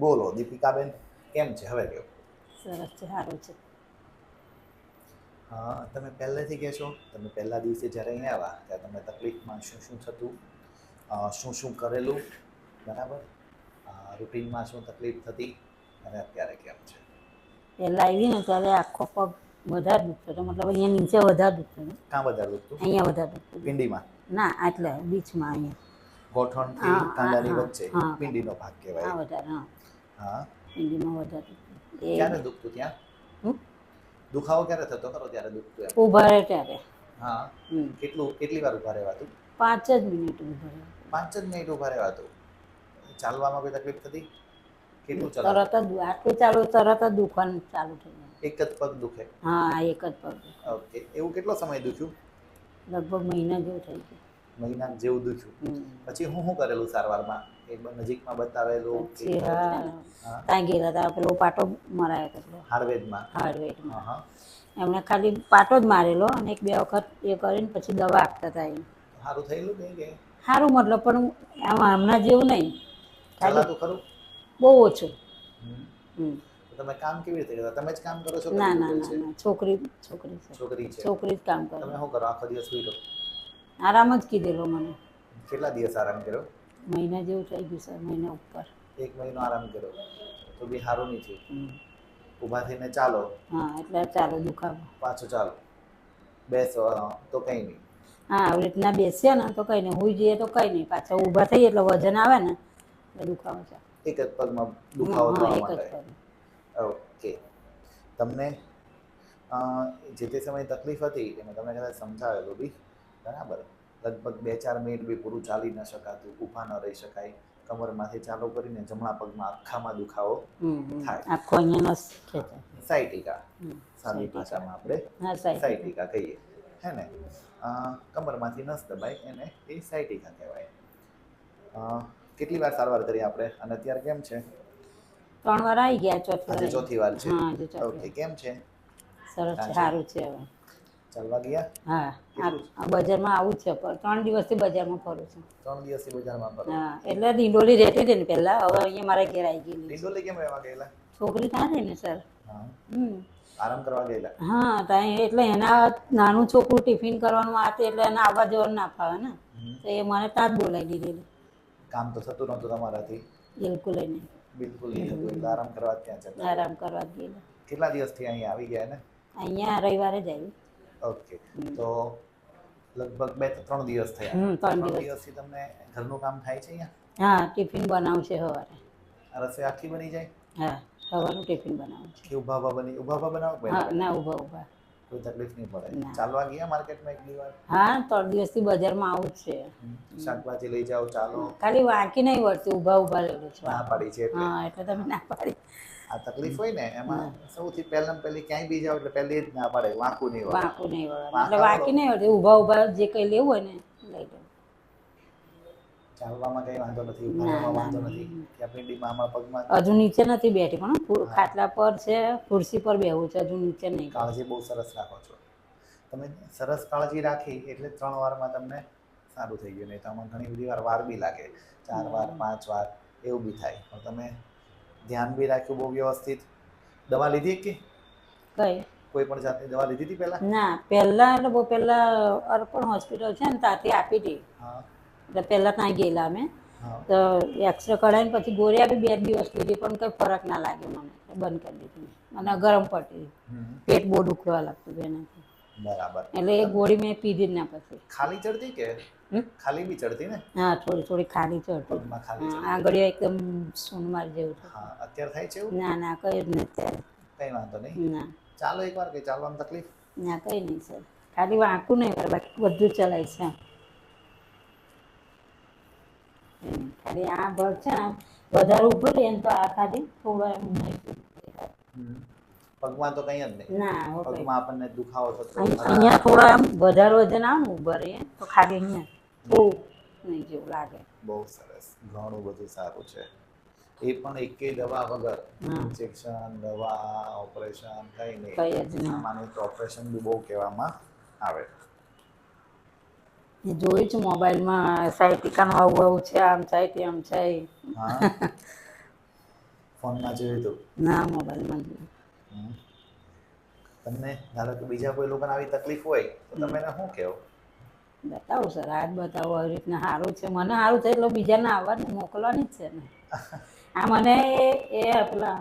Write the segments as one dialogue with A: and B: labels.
A: બોલો દીપિકાબેન કેમ છે? હવે કેવું
B: સરસ છે સારું છે.
A: હા તમે પહેલેથી કહેશો તમે પહેલા દિવસે જ્યારે અહીંયા આવ્યા ત્યારે તમને તકલીફમાં શું શું થતું? શું શું કરેલું? બરાબર? રૂટીનમાં શું તકલીફ થતી? અને અત્યારે કેમ છે?
B: પહેલાં આવી ને ત્યારે આખો પગ વધારે દુખતો હતો. મતલબ અહીંયા નીચે વધારે દુખતો હતો.
A: કાં વધારે દુખતું?
B: અહીંયા વધારે દુખતું
A: પિંડીમાં?
B: ના આટલે બીચમાં અહીંયા.
A: ગોઠણથી કાંડાની વચ્ચે પિંડીનો ભાગ કહેવાય.
B: વધારે હા.
A: હા.
B: વધારે.
A: ક્યારે દુખતું ત્યાં? દુખાવો ક્યારે થતો ખરો ત્યારે દુખતું એમ?
B: ઊભા રહે ત્યારે.
A: હા. કેટલું કેટલી વાર ઊભા રહેવાતું?
B: પાંચ જ મિનિટ ઊભા રહે.
A: પાંચ જ મિનિટ ઊભા રહેવાતું? ચાલવામાં કોઈ તકલીફ થતી? કેટલું ચલાવ
B: તરત જ આટલું ચાલુ તરત જ દુખવાનું ચાલુ થઈ ગયું
A: એક જ પગ દુખે?
B: હા એક જ પગ
A: ઓકે. એવું કેટલો સમય દુખ્યું?
B: લગભગ મહિના જેવું થઈ ગયું.
A: મહિના જેવું દુખ્યું. પછી હું શું કરેલું સારવારમાં? નજીકમાં બતાવેલું
B: પછી હા.
A: હા.
B: ત્યાં ગયેલા હતા પેલો પાટો મરાયો હતો પેલો.
A: હાર્વેદમાં.
B: હાર્ડવેરમાં
A: હા હા.
B: એમણે ખાલી પાટો જ મારેલો અને એક બે વખત એ કરીને પછી દવા આપતા હતા એ
A: સારું થયેલું કે કે?
B: સારું મતલબ પણ આમાં હમણાં જેવું નહીં. ખાલી
A: ખરું?
B: બહુ ઓછું.
A: હમ. તમે કામ કેવી રીતે કરતા? તમે જ કામ કરો છો
B: ના ના ના. છોકરી છોકરી છે.
A: છોકરી છે.
B: છોકરી જ કામ કરે.
A: તમે શું કરો? આખો દિવસ સુઈ રહો?
B: આરામ જ કીધેલો મને.
A: કેટલા દિવસ આરામ કર્યો?
B: મહિના જેવું થઈ ગયું સર મહિના ઉપર.
A: એક મહિનો આરામ કર્યો. તો બી સારું નહીં થયું ઊભા થઈને ચાલો.
B: હા એટલે ચાલો દુખાવો.
A: પાછો ચાલો. બેસો તો કંઈ નહીં.
B: હા આવી રીતના બેસીએ ને તો કંઈ નહીં. હોઈ જઈએ તો કંઈ નહીં. પાછા ઊભા થઈએ એટલે વજન આવે ને એટલે દુખાવો છે.
A: એક જ પગમાં દુખાવો થવા માટે ઓકે. તમને જે તે સમયે તકલીફ હતી એમાં તમને કદાચ સમજાવેલું બી. બરાબર. લગભગ બે ચાર મિનિટ બી પૂરું ચાલી ન શકાતું ઊભા ન રહી શકાય. કમરમાંથી ચાલુ કરીને જમણા પગમાં આખામાં દુખાવો. થાય.
B: આખો અહીંયા નસ
A: સાયટિકા. સાદી ભાષામાં આપણે સાયટિકા. કહીએ. હે ને? કમરમાંથી નસ દબાય એને એ સાયટિકા કહેવાય. કેટલી વાર સારવાર કરી આપણે? અને અત્યારે કેમ છે?
B: ત્રણ વાર આવી ગયા ચોથી વાર.
A: ચોથી વાર છે. ઓકે કેમ છે?
B: સરસ સારું છે હવે.
A: ચાલવા ગયા?
B: હા બજારમાં આવું છે પણ ત્રણ દિવસથી બજારમાં ફરું છું.
A: ત્રણ દિવસથી બજારમાં ફરું?
B: હા એટલે ડિંડોલી રહેતી હતી ને પહેલા હવે અહીંયા મારા ઘેર આવી ગઈ
A: ડિંડોલી કેમ રહેવા ગયેલા?
B: છોકરી ત્યાં રહી ને સર? હમ.
A: આરામ કરવા ગયેલા?
B: હા ત્યાં એટલે એના નાનું છોકરું ટિફિન કરવાનું આ એટલે એને આવવા જવાનું ના ફાવે ને. તો એ મને ત્યાં જ બોલાવી દીધેલી.
A: કામ તો થતું નહોતું તમારાથી?
B: બિલકુલ નહીં.
A: બિલકુલ નહીં એટલે આરામ કરવા ત્યાં જતા?
B: આરામ કરવા ગયેલા.
A: કેટલા દિવસથી અહીંયા આવી ગયા ને
B: અહીંયા રવિવારે જ આવી.
A: ઓકે તો લગભગ બે ત્રણ દિવસ થયા.
B: ત્રણ
A: દિવસથી તમને ઘરનું કામ થાય છે અહીંયા?
B: હા ટિફિન બનાવશે સવારે.
A: રસોઈ આખી બની જાય?
B: હા સવારનું ટિફિન બનાવું છે
A: કે ઊભા ઊભા બની ઊભા ઊભા બનાવો
B: હા ના ઊભા ઊભા
A: કોઈ તકલીફ નહીં પડે. ચાલવા ગયા માર્કેટમાં એક વાર
B: હા ત્રણ દિવસથી બજારમાં આવું જ છે.
A: શાકભાજી લઈ જાઓ ચાલો.
B: ખાલી વાંકી નહીં વળતી ઊભા ઊભા રહેલું છે.
A: ના પાડી છે
B: હા એટલે તમે ના પાડી.
A: આ તકલીફ હોય ને એમાં સૌથી પહેલા પહેલી ક્યાંય બી જાવ એટલે પહેલી જ ના પડે વાંકું નહીં હોય
B: વાંકું નહીં
A: હોય
B: એટલે વાંકી નહીં હોય ઊભા ઊભા જે કંઈ લેવું હોય ને લઈ લો.
A: ચાલવામાં કઈ વાંધો નથી
B: ના,
A: વાંધો. નથી ત્યાં પિંડીમાં આમાં પગમાં
B: હજુ નીચે નથી બેઠી પણ ખાટલા પર છે ખુરશી પર બેહવું છે હજુ નીચે નહીં.
A: કાળજી બહુ સરસ રાખો છો. તમે સરસ કાળજી રાખી એટલે ત્રણ વારમાં તમને સારું થઈ ગયું. નહીં તો આમાં ઘણી બધી વાર વાર બી લાગે. ચાર વાર પાંચ વાર એવું બી થાય. પણ તમે ધ્યાન બી રાખ્યું બહુ વ્યવસ્થિત. દવા લીધી કે?
B: કઈ?
A: કોઈ પણ જાતની દવા લીધી હતી પહેલા?
B: ના પહેલા એટલે બહુ પહેલા અર્પણ હોસ્પિટલ છે ને ત્યાંથી આપી હતી. એટલે પહેલા ત્યાં ગયેલા અમે. તો એક્સરે કઢાવીને પછી ગોળી આપી બે દિવસ લીધી પણ કંઈ ફરક ના લાગ્યો મને. બંધ કરી દીધી. મને ગરમ પડતી પેટ બહુ દુખવા લાગતું એનાથી
A: બરાબર.
B: એટલે એ ગોળી મેં પીધી જ ના પછી.
A: ખાલી ચડતી કે? ખાલી બી ચડતી ને?
B: હા થોડી થોડી ખાલી ચડતી.
A: ખાલી ચડતી.
B: આંગળીઓ એકદમ સોનમાર જેવું થતું
A: હા અત્યારે થાય છે એવું?
B: ના ના કઈ જ નથી અત્યારે.
A: કઈ વાંધો નહીં.
B: ના.
A: ચાલો એકવાર કઈ ચાલવામાં તકલીફ?
B: ના કઈ નહીં સર. ખાલી વાંકું નહીં કરે બાકી બધું ચલાય છે. ખાલી આ ભર છે ને વધારે ઊભો રહે તો આ ખાલી થોડો એમ
A: પગમાં તો કઈ જ નહીં.
B: ના
A: પગમાં આપણને દુખાવો થતો
B: અહીં- અહીંયા થોડો એમ વધારે વજન આવે ને ઊભા રહીએ તો ખાલી અહીંયા. થોડું નહીં જેવું લાગે.
A: બહુ સરસ. ઘણું બધું સારું છે. એ પણ એકેય દવા વગર. ઇન્જેક્શન દવા ઓપરેશન કઈ નહીં.
B: કઈ જ નહીં.
A: માને તો ઓપરેશન બી બહુ કહેવામાં આવે.
B: એ જોયું છે મોબાઈલમાં સાયટિકાનું આવું આવું છે આમ થાય તેમ છે
A: ફોનમાં જોયું હતું
B: ના મોબાઈલમાં જોયું.
A: તમને ધારો કે બીજા કોઈ લોકોને આવી તકલીફ હોય તો તમે એને શું કહો?
B: બતાવો સર, આ બતાવો, આવી રીતના સારું છે. મને સારું થાય એટલે બીજાને આવવાનું, મોકલવાની જ છે ને. આ મને એ પેલા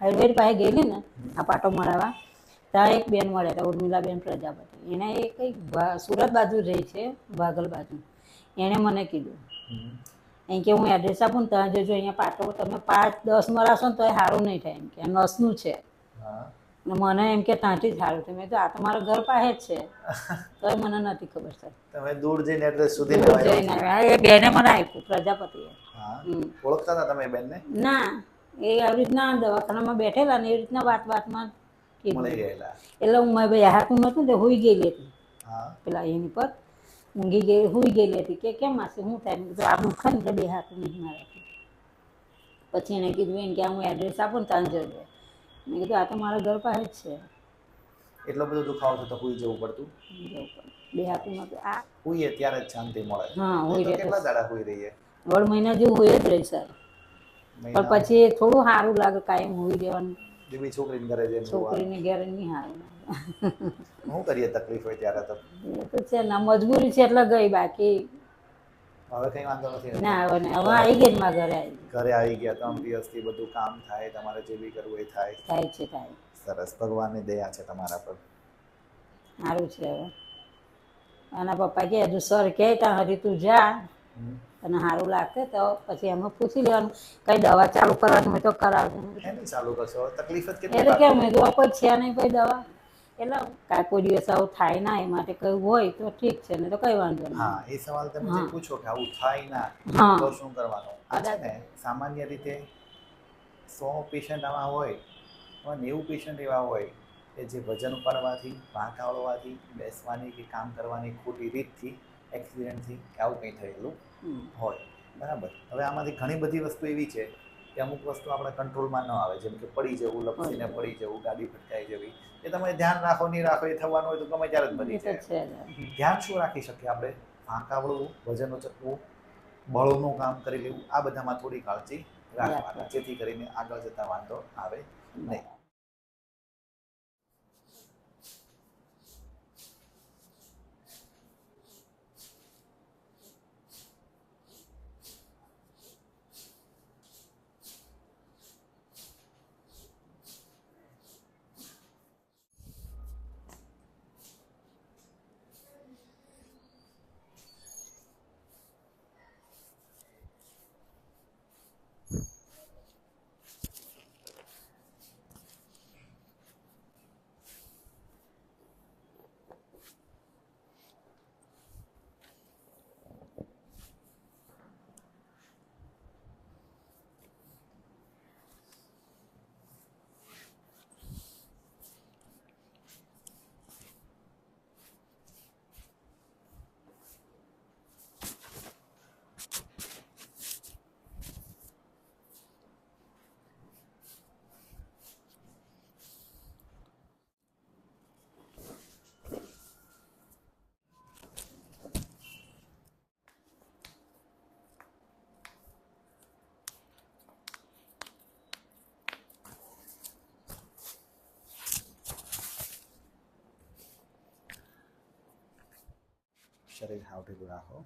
B: હાઈવે પાસે ગયેલી ને, આ પાટો મરાવા ત્યાં એક બેન મળ્યા હતા ઉર્મિલાબેન પ્રજાપતિ. એને એ કંઈક સુરત બાજુ રહી છે, ભાગલ બાજુ. એણે મને કીધું. એમ કે હું એડ્રેસ આપું ને ત્યાં જજો, અહીંયા પાટો, તમે પાંચ, દસ મરાશો ને તો એ સારું નહીં થાય એમ કે નસનું છે. મને એમ કે ત્યાંથી જ સારું થયું મેં તો આ તો મારા ઘર પાસે જ છે. તો મને નથી ખબર સર
A: તમે દૂર જઈને એડ્રેસ સુધી લેવા
B: એ બેને મને આપ્યું પ્રજાપતિએ.
A: હા? ઓળખતા હતા તમે બેનને?
B: ના એ આવી રીતના દવાખાનામાં બેઠેલા ને એ રીતના વાત વાતમાં એટલે હું મેં ભાઈ હાથું નહોતું તે હુઈ ગયેલી હતી. પેલા એની પર ઊંઘી ગઈ હુઈ ગયેલી હતી કે કેમ હશે હું થાય? કીધું આ દુઃખ ને બે હાથું નહીં મારે. પછી એને કીધું એને કે હું એડ્રેસ આપું ને ત્યાં જજો. મેં કીધું આ તો મારા ઘર પાસે જ છે.
A: એટલો બધો દુખાવો થતો હોઈ જવું પડતું?
B: બે હાથું આ
A: હોઈએ ત્યારે જ શાંતિ મળે.
B: હા હોય
A: કેટલા દાડા હોઈ રહીએ?
B: દોઢ મહિના જેવું હોય જ રહી સર. પણ પછી થોડું સારું લાગે કાયમ હોઈ રહેવાનું
A: જેવી છોકરીને ઘરે જોવા.
B: છોકરીને ઘરે નહીં સારું હું
A: શું કરીએ તકલીફ હોય ત્યારે તો?
B: તો છે ને મજબૂરી છે એટલે ગઈ બાકી
A: હવે કઈ વાંધો નથી.
B: ના હવે હવે આવી ગઈ માં ઘરે. આવી
A: ઘરે આવી ગયા ત્રણ દિવસથી બધું કામ થાય તમારે જે બી કરવું એ થાય.
B: થાય છે થાય.
A: સરસ. ભગવાનની દયા છે તમારા પર.
B: સારું છે હવે. આના પપ્પા કે હજુ સર કહે ત્યાં હજી તું જા. અને સારું લાગશે તો પછી એમાં પૂછી લેવાનું. કઈ દવા ચાલુ કરવાની તો કરાવજો.
A: ચાલુ કરશો? તકલીફ જ
B: એટલે કેમ કીધું કોઈ છે નહીં કોઈ દવા. એટલે કાકોડીઓ સાવ થાય ના એ માટે કયું હોય તો ઠીક છે ને તો કઈ વાંધો નહીં.
A: હા એ સવાલ તમે જે પૂછો કે આવું થાય ના તો શું કરવાનું? આ છે ને સામાન્ય રીતે સો પેશન્ટ આવા હોય પણ નેવું પેશન્ટ એવા હોય કે જે વજન ઉપાડવાથી વાંક આવડવાથી બેસવાની કે કામ કરવાની ખોટી રીતથી એક્સિડન્ટથી કે આવું કંઈ થયેલું હોય. બરાબર. હવે આમાંથી ઘણી બધી વસ્તુ એવી છે કે અમુક વસ્તુ આપણે કંટ્રોલમાં ન આવે જેમ કે પડી જવું લપસીને પડી જવું. ગાડી ભટકાઈ જવી એ તમે ધ્યાન રાખો નહીં રાખો એ થવાનું હોય તો ગમે ત્યારે જ બની જાય. ધ્યાન શું રાખી શકીએ આપણે? ફાંકા વળવું વજન ઉચકવું બળનું કામ કરી લેવું આ બધામાં થોડી કાળજી રાખવાની જેથી કરીને આગળ જતા વાંધો આવે નહીં. શરીર હાવ ઢીલું રાખો